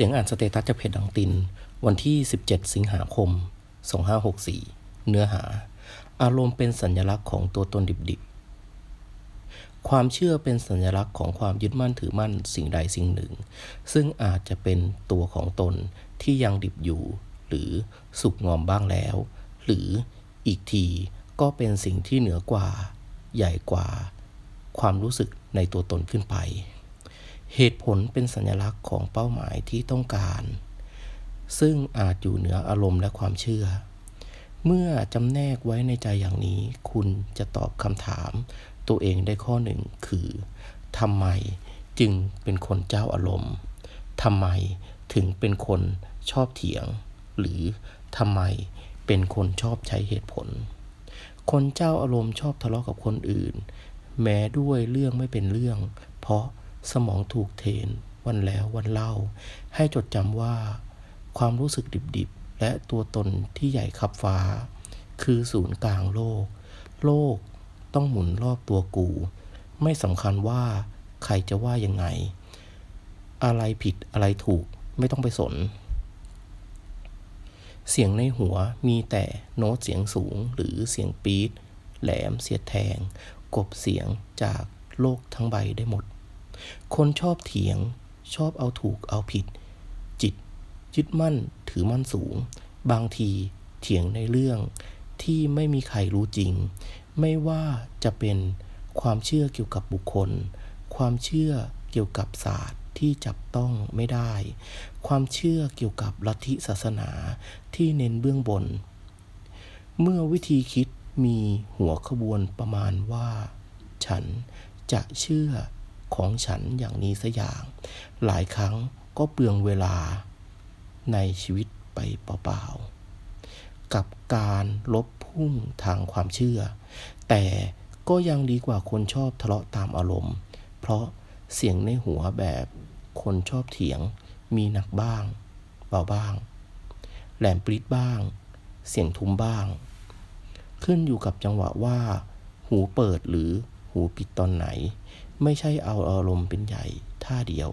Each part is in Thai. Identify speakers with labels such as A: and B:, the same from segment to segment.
A: เสียงอ่านสเตตัสจากเพจดังติน วันที่ 17 สิงหาคม 2564 เนื้อหา อารมณ์เป็นสัญลักษณ์ของตัวตนดิบๆ ความเชื่อเป็นสัญลักษณ์ของความยึดมั่นถือมั่นสิ่งใดสิ่งหนึ่ง ซึ่งอาจจะเป็นตัวของตนที่ยังดิบอยู่ หรือสุกงอมบ้างแล้ว หรืออีกทีก็เป็นสิ่งที่เหนือกว่า ใหญ่กว่า ความรู้สึกในตัวตนขึ้นไป เหตุผลเป็นสัญลักษณ์ของเป้าหมายที่ต้องการ ซึ่งอาจอยู่เหนืออารมณ์และความเชื่อ เมื่อจำแนกไว้ในใจอย่างนี้ คุณจะตอบคำถาม ตัวเองได้ข้อหนึ่งคือทำไมจึงเป็นคนเจ้าอารมณ์ทำไมถึงเป็นคนชอบเถียง หรือทำไมเป็นคนชอบใช้เหตุผล คนเจ้าอารมณ์ชอบทะเลาะกับคนอื่น แม้ด้วยเรื่องไม่เป็นเรื่อง เพราะ สมองถูกเทน วันแล้ววันเล่า ให้จดจำว่า ความรู้สึกดิบๆ และตัวตนที่ใหญ่ขับฟ้า คือศูนย์กลางโลก โลกต้องหมุนรอบตัวกู ไม่สำคัญว่าใครจะว่ายังไง อะไรผิดอะไรถูกไม่ต้องไปสน เสียงในหัวมีแต่โน้ตเสียงสูงหรือเสียงปี๊ดแหลมเสียดแทง กบเสียงจากโลกทั้งใบได้หมด คนชอบเถียง ชอบเอาถูกเอาผิด จิตยึดมั่นถือมั่นสูง บางทีเถียงในเรื่องที่ไม่มีใครรู้จริง ไม่ว่าจะเป็นความเชื่อเกี่ยวกับบุคคล ความเชื่อเกี่ยวกับศาสตร์ที่จับต้องไม่ได้ ความเชื่อเกี่ยวกับลัทธิศาสนาที่เน้นเบื้องบน เมื่อวิธีคิดมีหัวขบวนประมาณว่า ฉันจะเชื่อ ของฉันอย่างนี้สัอย่าง หลายครั้งก็เปลืองเวลาในชีวิตไปเปล่าๆ กับการลบพุ่งทางความเชื่อ แต่ก็ยังดีกว่าคนชอบทะเลาะตามอารมณ์ เพราะเสียงในหัวแบบคนชอบเถียงมีหนักบ้าง เบาบ้าง แหลมปริดบ้าง เสียงทุ้มบ้าง ขึ้นอยู่กับจังหวะว่า หูเปิดหรือหูปิดตอนไหน ไม่ใช่เอาอารมณ์เป็นใหญ่ท่าเดียว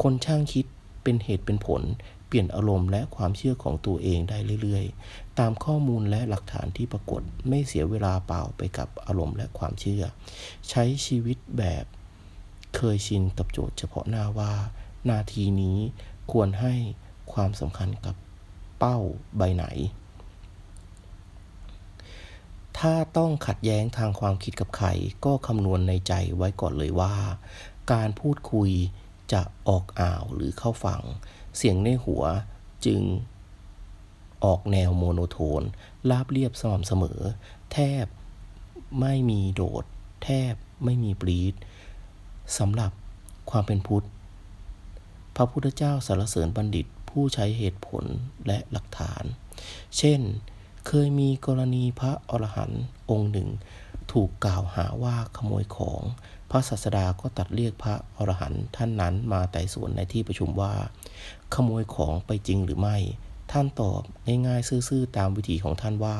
A: คนช่างคิดเป็นเหตุเป็นผล เปลี่ยนอารมณ์และความเชื่อของตัวเองได้เรื่อยๆ ตามข้อมูลและหลักฐานที่ปรากฏไม่เสียเวลาเปล่าไปกับอารมณ์และความเชื่อ ใช้ชีวิตแบบเคยชินกับโจทย์เฉพาะหน้าว่า นาทีนี้ควรให้ความสำคัญกับเป้าใบไหน ถ้าต้องขัดแย้งทางความคิดกับใครก็คำนวณในใจไว้ก่อนเลยว่า การพูดคุยจะออกอ่าวหรือเข้าฝั่งเสียงในหัวจึงออกแนวโมโนโทน ราบเรียบสม่ำเสมอ แทบไม่มีโดด แทบไม่มีปรีดสำหรับความเป็นพุทธ พระพุทธเจ้าสรรเสริญบัณฑิตผู้ใช้เหตุผลและหลักฐาน เช่น เคยมีกรณีพระอรหันต์องค์หนึ่ง ถูกกล่าวหาว่าขโมยของ พระศาสดาก็ตัดเรียกพระอรหันต์ท่านนั้นมาไต่สวนในที่ประชุมว่า ขโมยของไปจริงหรือไม่ ท่านตอบง่ายๆซื่อๆตามวิถีของท่านว่า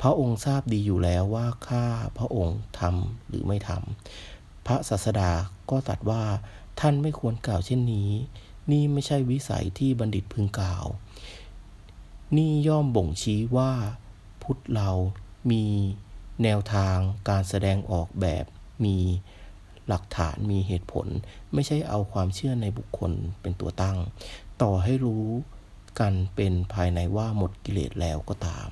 A: พระองค์ทราบดีอยู่แล้วว่าข้าพระองค์ทำหรือไม่ทำพระศาสดาก็ตรัสว่าท่านไม่ควรกล่าวเช่นนี้ นี่ไม่ใช่วิสัยที่บัณฑิตพึงกล่าว นี่ย่อมบ่งชี้ว่า พุทธเรามีแนวทางการแสดงออกแบบมีหลักฐานมีเหตุผล ไม่ใช่เอาความเชื่อในบุคคลเป็นตัวตั้ง ต่อให้รู้กันเป็นภายในว่าหมดกิเลสแล้วก็ตาม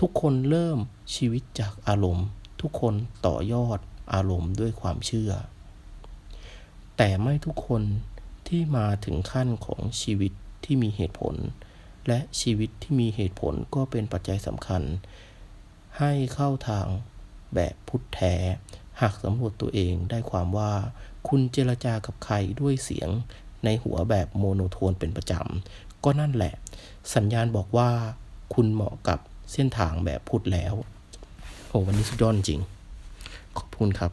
A: ทุกคนเริ่มชีวิตจากอารมณ์ ทุกคนต่อยอดอารมณ์ด้วยความเชื่อ แต่ไม่ทุกคนที่มาถึงขั้นของชีวิตที่มีเหตุผล และชีวิตที่มีเหตุผลก็เป็นปัจจัยสำคัญ ให้เข้าทางแบบพุทธแท้ หากสำรวจตัวเองได้ความว่า คุณเจรจากับใครด้วยเสียงในหัวแบบโมโนโทนเป็นประจำ ก็นั่นแหละ สัญญาณบอกว่า คุณเหมาะกับเส้นทางแบบพุทธแล้วโอ้วันนี้สุดยอดจริง ขอบคุณครับ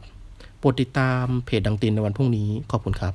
A: โปรดติดตามเพจดังตินในวันพรุ่งนี้ ขอบคุณครับ